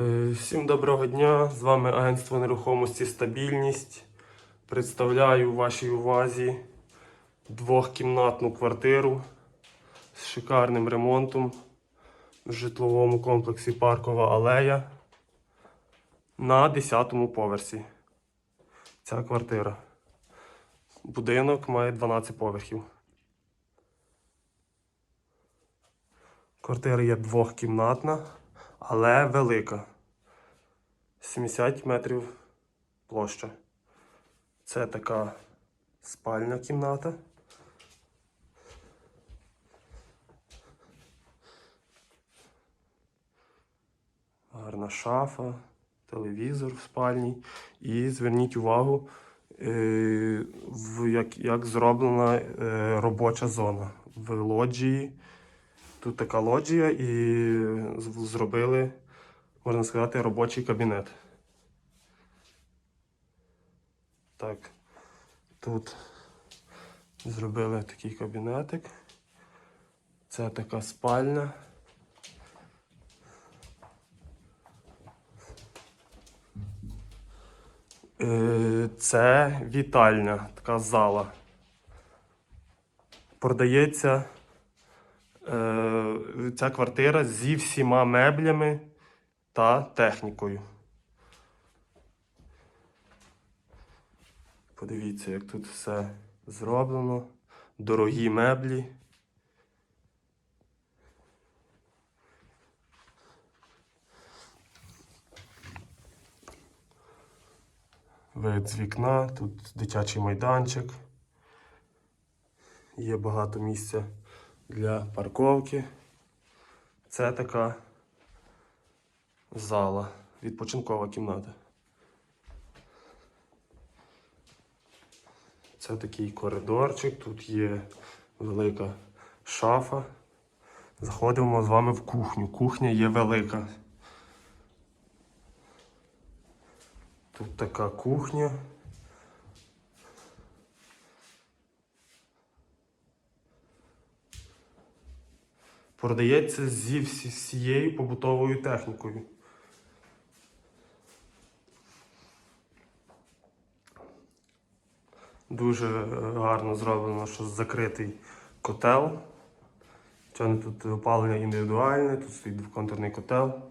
Е, Всім доброго дня! З вами агентство нерухомості Стабільність. Представляю вашій увазі двохкімнатну квартиру з шикарним ремонтом в житловому комплексі Паркова алея на 10-му поверсі. Ця квартира. Будинок має 12 поверхів. Квартира є двохкімнатна, але велика. 70 метрів площа. Це така спальня кімната. Гарна шафа, телевізор в спальні. І зверніть увагу, е, як, як зроблена е, робоча зона в лоджії. Тут така лоджія і зробили, можна сказати, робочий кабінет. Так, тут зробили такий кабінетик. Це така спальня. Е, Це вітальня, така зала. Продається ця квартира зі всіма меблями та технікою. Подивіться, як тут все зроблено. Дорогі меблі. Вид з вікна, тут дитячий майданчик. Є багато місця для парковки. Це така зала, відпочинкова кімната. Це такий коридорчик, тут є велика шафа. Заходимо з вами в кухню. Кухня є велика. Тут така кухня. Продається зі всією побутовою технікою. Дуже гарно зроблено, що закритий котел. Чого тут опалення індивідуальне, тут стоїть двоконтурний котел.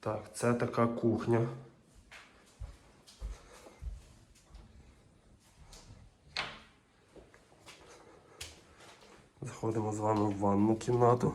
Так, це така кухня. Заходимо з вами в ванну кімнату.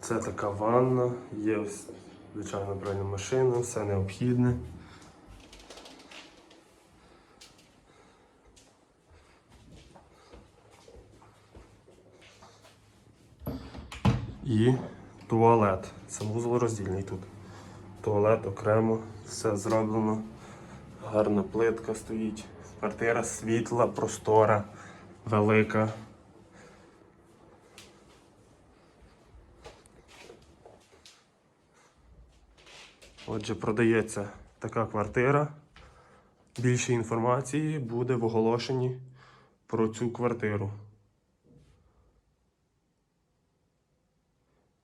Це така ванна, є звичайно пральна машина, все необхідне. І туалет. Санвузол роздільний тут. Туалет окремо, все зроблено. Гарна плитка стоїть. Квартира світла, простора, велика. Отже, продається така квартира. Більше інформації буде в оголошенні про цю квартиру.